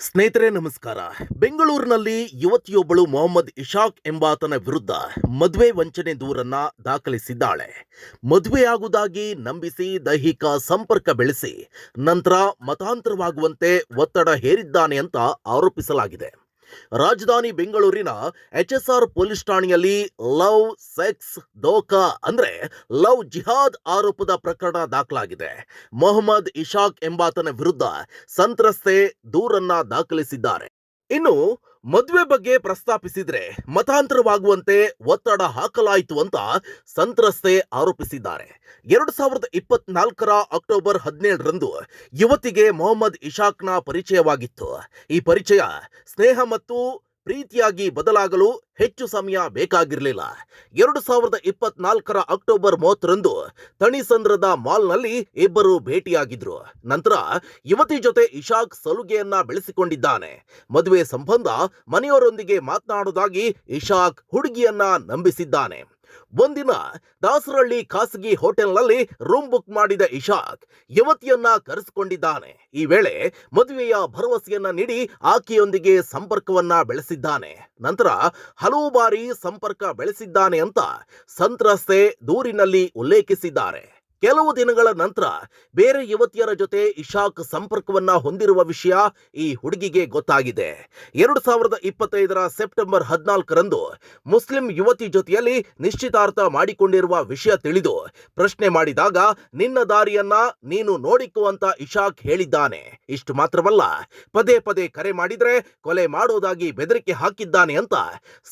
ಸ್ನೇಹಿತರೆ, ನಮಸ್ಕಾರ. ಬೆಂಗಳೂರಿನಲ್ಲಿ ಯುವತಿಯೊಬ್ಬಳು ಮೊಹಮ್ಮದ್ ಇಶಾಕ್ ಎಂಬಾತನ ವಿರುದ್ಧ ಮದುವೆ ವಂಚನೆ ದೂರನ್ನ ದಾಖಲಿಸಿದ್ದಾಳೆ. ಮದುವೆಯಾಗುವುದಾಗಿ ನಂಬಿಸಿ ದೈಹಿಕ ಸಂಪರ್ಕ ಬೆಳೆಸಿ ನಂತರ ಮತಾಂತರವಾಗುವಂತೆ ಒತ್ತಡ ಹೇರಿದ್ದಾನೆ ಅಂತ ಆರೋಪಿಸಲಾಗಿದೆ. ರಾಜಧಾನಿ ಬೆಂಗಳೂರಿನ ಎಚ್ಎಸ್ಆರ್ ಪೊಲೀಸ್ ಠಾಣೆಯಲ್ಲಿ ಲವ್, ಸೆಕ್ಸ್ ದೋಖಾ ಅಂದ್ರೆ ಲವ್ ಜಿಹಾದ್ ಆರೋಪದ ಪ್ರಕರಣ ದಾಖಲಾಗಿದೆ. ಮೊಹಮ್ಮದ್ ಇಶಾಕ್ ಎಂಬಾತನ ವಿರುದ್ಧ ಸಂತ್ರಸ್ತೆ ದೂರನ್ನ ದಾಖಲಿಸಿದ್ದಾರೆ. ಇನ್ನು ಮದುವೆ ಬಗ್ಗೆ ಪ್ರಸ್ತಾಪಿಸಿದ್ರೆ ಮತಾಂತರವಾಗುವಂತೆ ಒತ್ತಡ ಹಾಕಲಾಯಿತು ಅಂತ ಸಂತ್ರಸ್ತೆ ಆರೋಪಿಸಿದ್ದಾರೆ. ಎರಡು ಸಾವಿರದ ಇಪ್ಪತ್ನಾಲ್ಕರ ಅಕ್ಟೋಬರ್ ಹದಿನೇಳರಂದು ಯುವತಿಗೆ ಮೊಹಮ್ಮದ್ ಇಶಾಕ್ನ ಪರಿಚಯವಾಗಿತ್ತು. ಈ ಪರಿಚಯ ಸ್ನೇಹ ಮತ್ತು ಪ್ರೀತಿಯಾಗಿ ಬದಲಾಗಲು ಹೆಚ್ಚು ಸಮಯ ಬೇಕಾಗಿರಲಿಲ್ಲ. ಎರಡು ಸಾವಿರದ ಇಪ್ಪತ್ನಾಲ್ಕರ ಅಕ್ಟೋಬರ್ ಮೂವತ್ತರಂದು ತಣಿಸಂದ್ರದ ಮಾಲ್ನಲ್ಲಿ ಇಬ್ಬರು ಭೇಟಿಯಾಗಿದ್ರು. ನಂತರ ಯುವತಿ ಜೊತೆ ಇಶಾಕ್ ಸಲುಗೆಯನ್ನ ಬೆಳೆಸಿಕೊಂಡಿದ್ದಾನೆ. ಮದುವೆ ಸಂಬಂಧ ಮನೆಯವರೊಂದಿಗೆ ಮಾತನಾಡುವುದಾಗಿ ಇಶಾಕ್ ಹುಡುಗಿಯನ್ನ ನಂಬಿಸಿದ್ದಾನೆ. ಒಂದಿನ ದಾಸರಹಳ್ಳಿ ಖಾಸಗಿ ಹೋಟೆಲ್ನಲ್ಲಿ ರೂಮ್ ಬುಕ್ ಮಾಡಿದ ಇಶಾಕ್ ಯುವತಿಯನ್ನ ಕರೆಸಿಕೊಂಡಿದ್ದಾನೆ. ಈ ವೇಳೆ ಮದುವೆಯ ಭರವಸೆಯನ್ನ ನೀಡಿ ಆಕೆಯೊಂದಿಗೆ ಸಂಪರ್ಕವನ್ನ ಬೆಳೆಸಿದ್ದಾನೆ. ನಂತರ ಹಲವು ಬಾರಿ ಸಂಪರ್ಕ ಬೆಳೆಸಿದ್ದಾನೆ ಅಂತ ಸಂತ್ರಸ್ತೆ ದೂರಿನಲ್ಲಿ ಉಲ್ಲೇಖಿಸಿದ್ದಾರೆ. ಕೆಲವು ದಿನಗಳ ನಂತರ ಬೇರೆ ಯುವತಿಯರ ಜೊತೆ ಇಶಾಕ್ ಸಂಪರ್ಕವನ್ನ ಹೊಂದಿರುವ ವಿಷಯ ಈ ಹುಡುಗಿಗೆ ಗೊತ್ತಾಗಿದೆ. ಎರಡು ಸಾವಿರದ ಇಪ್ಪತ್ತೈದರ ಸೆಪ್ಟೆಂಬರ್ ಹದಿನಾಲ್ಕರಂದು ಮುಸ್ಲಿಂ ಯುವತಿ ಜೊತೆಯಲ್ಲಿ ನಿಶ್ಚಿತಾರ್ಥ ಮಾಡಿಕೊಂಡಿರುವ ವಿಷಯ ತಿಳಿದು ಪ್ರಶ್ನೆ ಮಾಡಿದಾಗ, ನಿನ್ನ ದಾರಿಯನ್ನ ನೀನು ನೋಡಿಕೋ ಅಂತ ಇಶಾಕ್ ಹೇಳಿದ್ದಾನೆ. ಇಷ್ಟು ಮಾತ್ರವಲ್ಲ, ಪದೇ ಪದೇ ಕರೆ ಮಾಡಿದ್ರೆ ಕೊಲೆ ಮಾಡೋದಾಗಿ ಬೆದರಿಕೆ ಹಾಕಿದ್ದಾನೆ ಅಂತ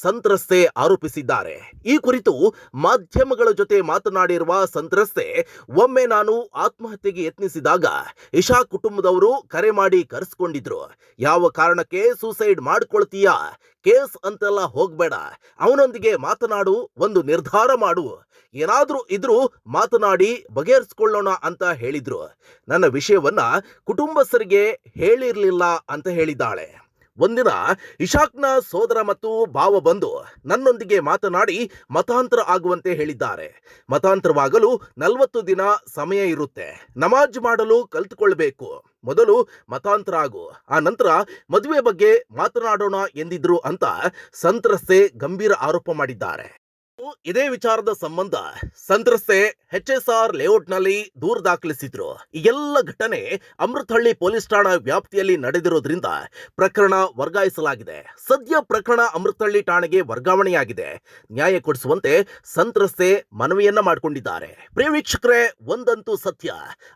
ಸಂತ್ರಸ್ತೆ ಆರೋಪಿಸಿದ್ದಾರೆ. ಈ ಕುರಿತು ಮಾಧ್ಯಮಗಳ ಜೊತೆ ಮಾತನಾಡಿರುವ ಸಂತ್ರಸ್ತೆ ಒಮ್ಮೆ ನಾನು ಆತ್ಮಹತ್ಯೆಗೆ ಯತ್ನಿಸಿದಾಗ ಇಶಾ ಕುಟುಂಬದವರು ಕರೆ ಮಾಡಿ ಕರೆಸ್ಕೊಂಡಿದ್ರು. ಯಾವ ಕಾರಣಕ್ಕೆ ಸೂಸೈಡ್ ಮಾಡ್ಕೊಳ್ತೀಯಾ? ಕೇಸ್ ಅಂತೆಲ್ಲ ಹೋಗ್ಬೇಡ. ಅವನೊಂದಿಗೆ ಮಾತನಾಡು, ಒಂದು ನಿರ್ಧಾರ ಮಾಡು. ಏನಾದ್ರೂ ಇದ್ರೂ ಮಾತನಾಡಿ ಬಗೆಹರಿಸ್ಕೊಳ್ಳೋಣ ಅಂತ ಹೇಳಿದ್ರು. ನನ್ನ ವಿಷಯವನ್ನ ಕುಟುಂಬಸ್ಥರಿಗೆ ಹೇಳಿರ್ಲಿಲ್ಲ ಅಂತ ಹೇಳಿದ್ದಾಳೆ. ಒಂದಿನ ಇಶಾಕ್ನ ಸೋದರ ಮತ್ತು ಭಾವ ಬಂದು ನನ್ನೊಂದಿಗೆ ಮಾತನಾಡಿ ಮತಾಂತರ ಆಗುವಂತೆ ಹೇಳಿದ್ದಾರೆ. ಮತಾಂತರವಾಗಲು ನಲವತ್ತು ದಿನ ಸಮಯ ಇರುತ್ತೆ. ನಮಾಜ್ ಮಾಡಲು ಕಲ್ತುಕೊಳ್ಬೇಕು. ಮೊದಲು ಮತಾಂತರ ಆಗು. ಆ ನಂತರ ಮದುವೆ ಬಗ್ಗೆ ಮಾತನಾಡೋಣ ಎಂದಿದ್ರು ಅಂತ ಸಂತ್ರಸ್ತೆ ಗಂಭೀರ ಆರೋಪ ಮಾಡಿದ್ದಾರೆ. ಇದೇ ವಿಚಾರದ ಸಂಬಂಧ ಸಂತ್ರಸ್ತೆ ಎಚ್ ಎಸ್ ಆರ್ ಲೇಔಟ್ನಲ್ಲಿ ದೂರು ದಾಖಲಿಸಿದ್ರು. ಈ ಎಲ್ಲ ಘಟನೆ ಅಮೃತಹಳ್ಳಿ ಪೊಲೀಸ್ ಠಾಣಾ ವ್ಯಾಪ್ತಿಯಲ್ಲಿ ನಡೆದಿರೋದ್ರಿಂದ ಪ್ರಕರಣ ವರ್ಗಾಯಿಸಲಾಗಿದೆ. ಸದ್ಯ ಪ್ರಕರಣ ಅಮೃತಹಳ್ಳಿ ಠಾಣೆಗೆ ವರ್ಗಾವಣೆಯಾಗಿದೆ. ನ್ಯಾಯ ಕೊಡಿಸುವಂತೆ ಸಂತ್ರಸ್ತೆ ಮನವಿಯನ್ನ ಮಾಡಿಕೊಂಡಿದ್ದಾರೆ. ಪ್ರಿಯ ವೀಕ್ಷಕರೇ, ಒಂದಂತೂ ಸತ್ಯ.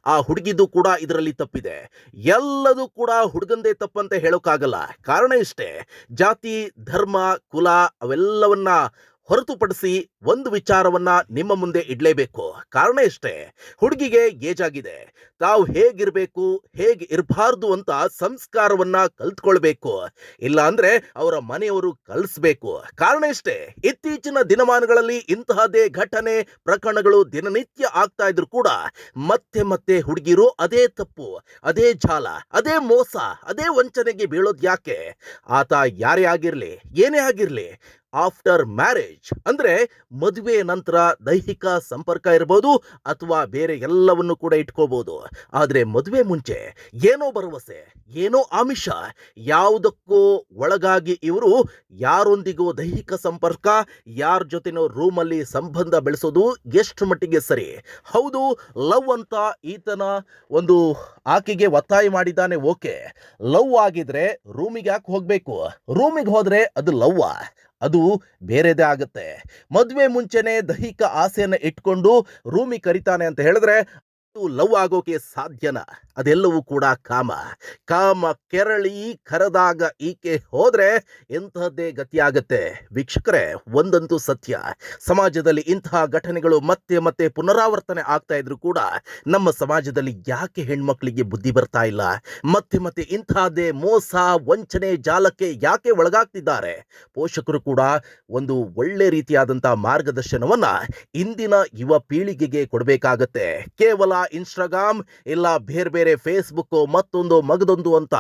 ಆ ಹುಡುಗಿದು ಕೂಡ ಇದರಲ್ಲಿ ತಪ್ಪಿದೆ. ಎಲ್ಲದೂ ಕೂಡ ಹುಡುಗಂದೇ ತಪ್ಪಂತೆ ಹೇಳೋಕ್ಕಾಗಲ್ಲ. ಕಾರಣ ಇಷ್ಟೇ. ಜಾತಿ, ಧರ್ಮ, ಕುಲ ಅವೆಲ್ಲವನ್ನ ಹೊರತುಪಡಿಸಿ ಒಂದು ವಿಚಾರವನ್ನ ನಿಮ್ಮ ಮುಂದೆ ಇಡಲೇಬೇಕು. ಕಾರಣ ಇಷ್ಟೇ, ಹುಡುಗಿಗೆ ಏಜ್ ಆಗಿದೆ ತಾವು ಹೇಗಿರಬೇಕು, ಹೇಗೆ ಇರಬಾರ್ದು ಅಂತ ಸಂಸ್ಕಾರವನ್ನ ಕಲ್ತ್ಕೊಳ್ಬೇಕು. ಇಲ್ಲ ಅಂದ್ರೆ ಅವರ ಮನೆಯವರು ಕಲಿಸ್ಬೇಕು. ಕಾರಣ ಇಷ್ಟೇ, ಇತ್ತೀಚಿನ ದಿನಮಾನಗಳಲ್ಲಿ ಇಂತಹದೇ ಘಟನೆ, ಪ್ರಕರಣಗಳು ದಿನನಿತ್ಯ ಆಗ್ತಾ ಇದ್ರು ಕೂಡ ಮತ್ತೆ ಮತ್ತೆ ಹುಡುಗಿರು ಅದೇ ತಪ್ಪು, ಅದೇ ಜಾಲ, ಅದೇ ಮೋಸ, ಅದೇ ವಂಚನೆಗೆ ಬೀಳೋದು ಯಾಕೆ ಆತ ಯಾರೇ ಆಗಿರ್ಲಿ, ಏನೇ ಆಗಿರ್ಲಿ ಆಫ್ಟರ್ ಮ್ಯಾರೇಜ್ ಅಂದ್ರೆ ಮದುವೆ ನಂತರ ದೈಹಿಕ ಸಂಪರ್ಕ ಇರ್ಬೋದು ಅಥವಾ ಬೇರೆ ಎಲ್ಲವನ್ನು ಕೂಡ ಇಟ್ಕೋಬೋದು. ಆದರೆ ಮದುವೆ ಮುಂಚೆ ಏನೋ ಭರವಸೆ, ಏನೋ ಆಮಿಷ, ಯಾವುದಕ್ಕೂ ಒಳಗಾಗಿ ಇವರು ಯಾರೊಂದಿಗೂ ದೈಹಿಕ ಸಂಪರ್ಕ, ಯಾರ ಜೊತೆನೋ ರೂಮಲ್ಲಿ ಸಂಬಂಧ ಬೆಳೆಸೋದು ಎಷ್ಟು ಮಟ್ಟಿಗೆ ಸರಿ. ಹೌದು, ಲವ್ ಅಂತ ಈತನ ಒಂದು ಆಕೆಗೆ ಒತ್ತಾಯ ಮಾಡಿದ್ದಾನೆ, ಓಕೆ. ಲವ್ ಆಗಿದ್ರೆ ರೂಮಿಗೆ ಯಾಕೆ ಹೋಗಬೇಕು? ರೂಮಿಗೆ ಹೋದರೆ ಅದು ಲವ್ವ. ಅದು ಬೇರೆದೇ ಆಗುತ್ತೆ. ಮದುವೆ ಮುಂಚೆನೆ ದೈಹಿಕ ಆಸೆಯನ್ನು ಇಟ್ಕೊಂಡು ರೂಮಿ ಕರಿತಾನೆ ಅಂತ ಹೇಳಿದ್ರೆ ಲವ್ ಆಗೋಕೆ ಸಾಧ್ಯನ? ಅದೆಲ್ಲವೂ ಕೂಡ ಕಾಮ. ಕಾಮ ಕೆರಳಿ ಕರೆದಾಗ ಈಕೆ ಹೋದ್ರೆ ಎಂತಹದ್ದೇ ಗತಿಯಾಗತ್ತೆ. ವೀಕ್ಷಕರೇ, ಒಂದಂತೂ ಸತ್ಯ. ಸಮಾಜದಲ್ಲಿ ಇಂತಹ ಘಟನೆಗಳು ಮತ್ತೆ ಮತ್ತೆ ಪುನರಾವರ್ತನೆ ಆಗ್ತಾ ಇದ್ರು ಕೂಡ ನಮ್ಮ ಸಮಾಜದಲ್ಲಿ ಯಾಕೆ ಹೆಣ್ಮಕ್ಳಿಗೆ ಬುದ್ಧಿ ಬರ್ತಾ ಇಲ್ಲ? ಮತ್ತೆ ಮತ್ತೆ ಇಂತಹದ್ದೇ ಮೋಸ, ವಂಚನೆ, ಜಾಲಕ್ಕೆ ಯಾಕೆ ಒಳಗಾಗ್ತಿದ್ದಾರೆ? ಪೋಷಕರು ಕೂಡ ಒಂದು ಒಳ್ಳೆ ರೀತಿಯಾದಂತಹ ಮಾರ್ಗದರ್ಶನವನ್ನ ಇಂದಿನ ಯುವ ಪೀಳಿಗೆಗೆ ಕೊಡಬೇಕಾಗತ್ತೆ. ಕೇವಲ ಇನ್ಸ್ಟಾಗ್ರಾಮ್ ಇಲ್ಲ ಬೇರೆ ಬೇರೆ ಫೇಸ್ಬುಕ್ ಮತ್ತೊಂದು ಮಗದೊಂದು ಅಂತ.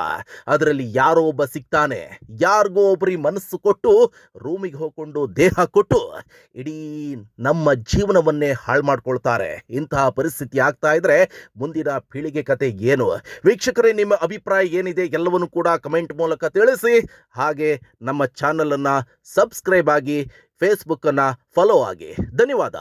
ಅದರಲ್ಲಿ ಯಾರೋ ಒಬ್ಬ ಸಿಗ್ತಾನೆ. ಯಾರಿಗೋ ಒಬ್ಬರಿಗೆ ಮನಸ್ಸು ಕೊಟ್ಟು, ರೂಮಿಗೆ ಹೋಗ್ಕೊಂಡು ದೇಹ ಕೊಟ್ಟು, ಇಡೀ ನಮ್ಮ ಜೀವನವನ್ನೇ ಹಾಳು ಮಾಡ್ಕೊಳ್ತಾರೆ. ಇಂತಹ ಪರಿಸ್ಥಿತಿ ಆಗ್ತಾ ಇದ್ರೆ ಮುಂದಿನ ಪೀಳಿಗೆ ಕತೆ ಏನು? ವೀಕ್ಷಕರೇ, ನಿಮ್ಮ ಅಭಿಪ್ರಾಯ ಏನಿದೆ ಎಲ್ಲವನ್ನು ಕೂಡ ಕಮೆಂಟ್ ಮೂಲಕ ತಿಳಿಸಿ. ಹಾಗೆ ನಮ್ಮ ಚಾನಲನ್ನು ಸಬ್ಸ್ಕ್ರೈಬ್ ಆಗಿ ಫೇಸ್ಬುಕ್ಕನ್ನು ಫಾಲೋ ಆಗಿ. ಧನ್ಯವಾದ.